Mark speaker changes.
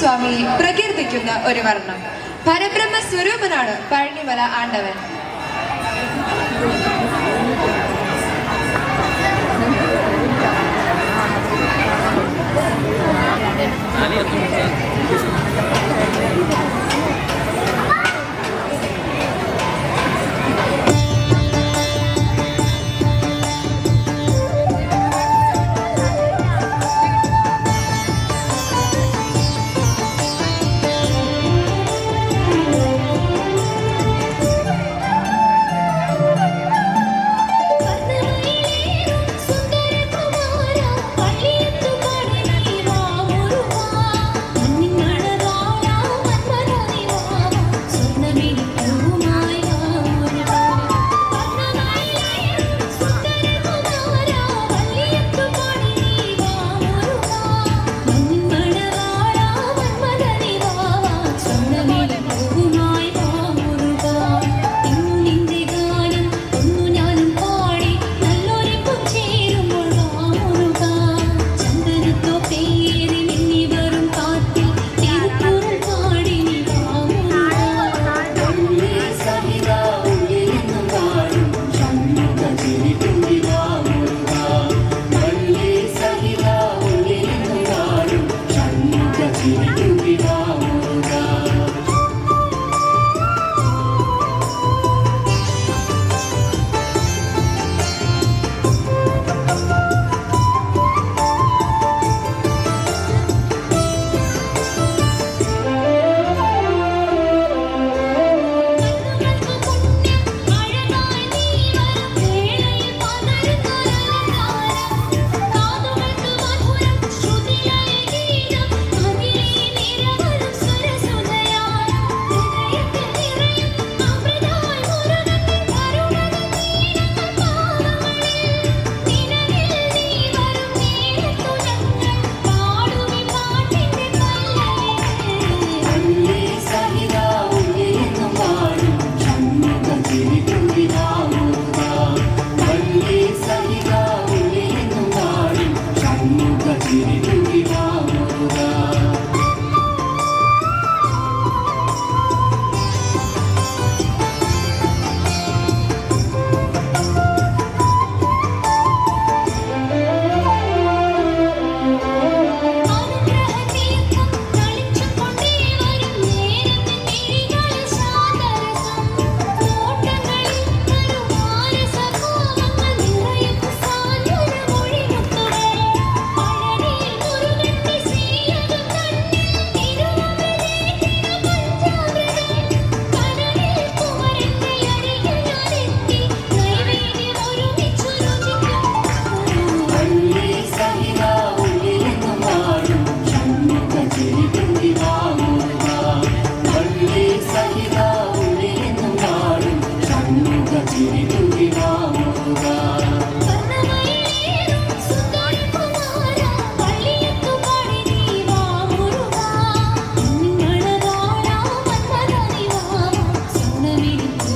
Speaker 1: സ്വാമി പ്രകീർത്തിക്കുന്ന ഒരു വർണം. പരബ്രഹ്മ സ്വരൂപനാണ് Palanimala ആണ്ടവൻ.
Speaker 2: You. need to